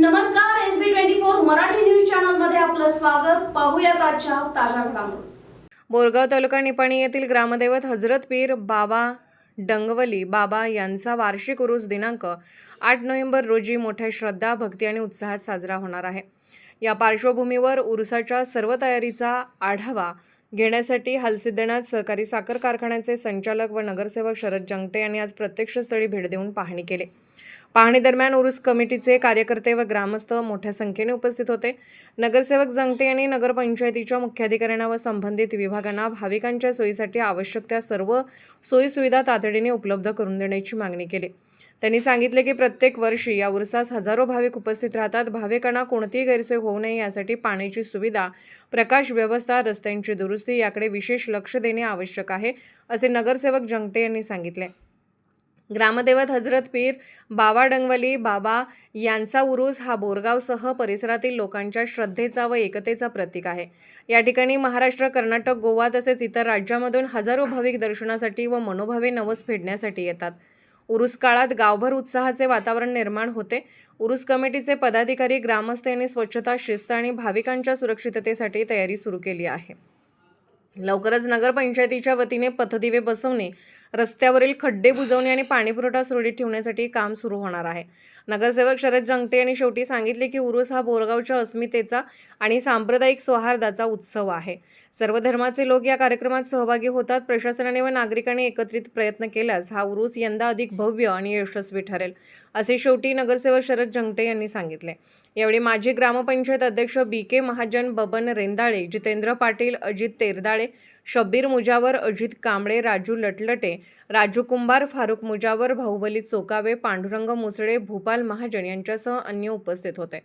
नमस्कार S B twenty four Marathi news चॅनलमध्ये आपलं स्वागत. पाहूया आजच्या ताज्या घडामोडी. बोरगाव तालुका निपाणी येथील ग्रामदैवत हजरत पीर बाबा डंगवली बाबा यांचा वार्षिक उरूस दिनांक आठ नोव्हेंबर रोजी मोठ्या श्रद्धा भक्ती आणि उत्साहात साजरा होणार आहे. या पार्श्वभूमीवर उरुसाच्या सर्व तयारीचा आढावा घेण्यासाठी हालसिद्धनाथ सहकारी साखर कारखान्याचे संचालक व नगरसेवक शरद जंगटे यांनी आज प्रत्यक्षस्थळी भेट देऊन पाहणी केली. पाहणीदरम्यान उरुस कमिटीचे कार्यकर्ते व ग्रामस्थ मोठ्या संख्येने उपस्थित होते. नगरसेवक जंगटे यांनी नगरपंचायतीच्या मुख्याधिकाऱ्यांना व संबंधित विभागांना भाविकांच्या सोयीसाठी आवश्यक त्या सर्व सोयीसुविधा तातडीने उपलब्ध करून देण्याची मागणी केली. त्यांनी सांगितले की प्रत्येक वर्षी या उरसास हजारो भाविक उपस्थित राहतात. भाविकांना कोणतीही गैरसोय होऊ नये यासाठी पाण्याची सुविधा प्रकाश व्यवस्था रस्त्यांची दुरुस्ती याकडे विशेष लक्ष देणे आवश्यक आहे असे नगरसेवक जंगटे यांनी सांगितले. ग्रामदेवत हजरत पीर बाबा डंगवली बाबा यांचा उरूस हा बोरगावसह परिसरातील लोकांच्या श्रद्धेचा व एकतेचा प्रतीक आहे. या ठिकाणी महाराष्ट्र कर्नाटक गोवा तसेच इतर राज्यामधून हजारो भाविक दर्शनासाठी व मनोभावे नवस फेडण्यासाठी येतात. उरूस काळात गावभर उत्साहाचे वातावरण निर्माण होते. उरूस कमिटीचे पदाधिकारी ग्रामस्थ यांनी स्वच्छता शिस्त आणि भाविकांच्या सुरक्षिततेसाठी तयारी सुरू केली आहे. लवकरच नगरपंचायतीच्या वतीने पथदिवे बसवणे रस्त्यावरील खड्डे बुजवणे आणि पाणीपुरवठा सुरळीत ठेवण्यासाठी काम सुरू होणार आहे. नगरसेवक शरद जंगटे यांनी शेवटी सांगितले की उरूस हा बोरगावच्या अस्मितेचा आणि सांप्रदायिक सौहार्दाचा उत्सव आहे. सर्व धर्माचे लोक या कार्यक्रमात सहभागी होतात. प्रशासनाने व नागरिकांनी एकत्रित प्रयत्न केल्यास हा उरूस यंदा अधिक भव्य आणि यशस्वी ठरेल असे शेवटी नगरसेवक शरद जंगटे यांनी सांगितले. यावेळी माजी ग्रामपंचायत अध्यक्ष बी के महाजन बबन रेंदाळे जितेंद्र पाटील अजित तेरदाळे शब्बीर मुजावर अजित कांबळे राजू लटलटे राजू कुंभार फारुख मुजावर भाऊबली चोकावे पांडुरंग मुसळे भूपाल महाजन यांच्यासह अन्य उपस्थित होते.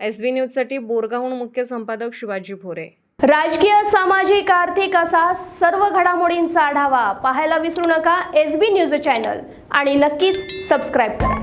एस बी न्यूजसाठी बोरगावहून मुख्य संपादक शिवाजी भोरे. राजकीय सामाजिक आर्थिक असा सर्व घडामोडींचा आढावा पाहायला विसरू नका एस बी न्यूज चॅनल आणि नक्कीच सबस्क्राईब करा.